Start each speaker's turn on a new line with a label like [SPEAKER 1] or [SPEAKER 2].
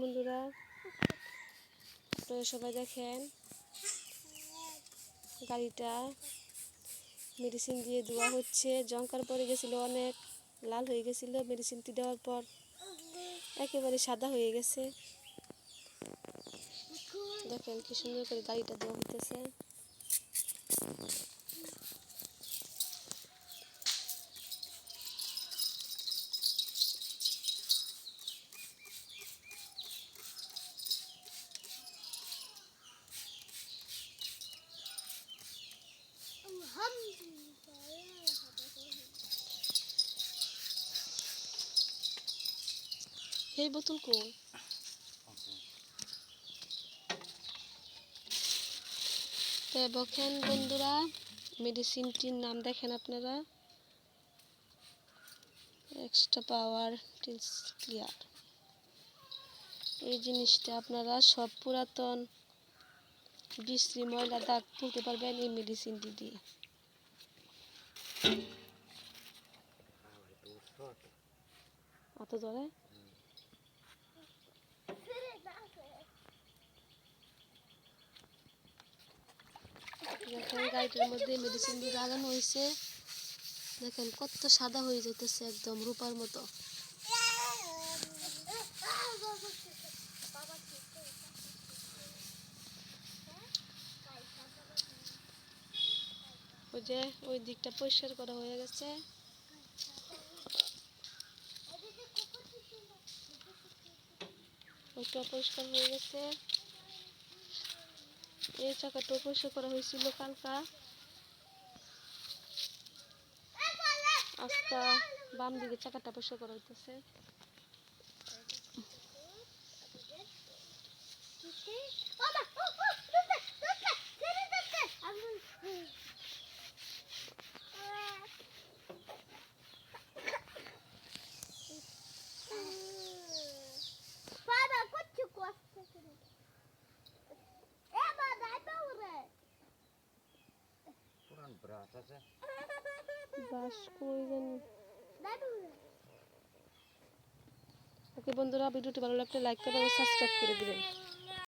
[SPEAKER 1] বন্ধুরা। সবাই দেখেন, গাড়িটা মেডিসিন দিয়ে দেওয়া হচ্ছে। জঙ্কার পরে গেছিল অনেক, লাল হয়ে গেছিল মেডিসিনটি দেওয়ার পর। একেবারে সাদা হয়ে গেছে। দেখেন কি সুন্দর করে গাড়িটা দেওয়া হইতেছে। এই বোতল কো তো দেখেন বন্ধুরা মেডিসিনটির নাম দেখেন আপনারা? এক্সট্রা পাওয়ার টিলস ক্লিয়ার এই জিনিসটা আপনারা সব পুরাতন বিশ্রী ময়লা দাগ তুলতে পারবেন এই মেডিসিনটি দিয়ে। অত জলে? গাড়িটার মধ্যে মেডিসিন দিয়ে লাগানো হয়েছে দেখেন কত সাদা হয়ে যেতেছে একদম রূপার মতো। ওই যে ওই দিকটা পরিষ্কার করা হয়ে গেছে। ওইটা পরিষ্কার হয়ে গেছে। এই চাকাটা পরিষ্কার করা হয়েছিল কালকা। আজকা বাম দিকে চাকাটা পরিষ্কার করা হইতেছে।
[SPEAKER 2] Baba,
[SPEAKER 3] ব্রাশ আছে
[SPEAKER 1] বাস কই জানি ওকে বন্ধুরা ভিডিওটি ভালো লাগলে লাইক করবেন সাবস্ক্রাইব করে দিবেন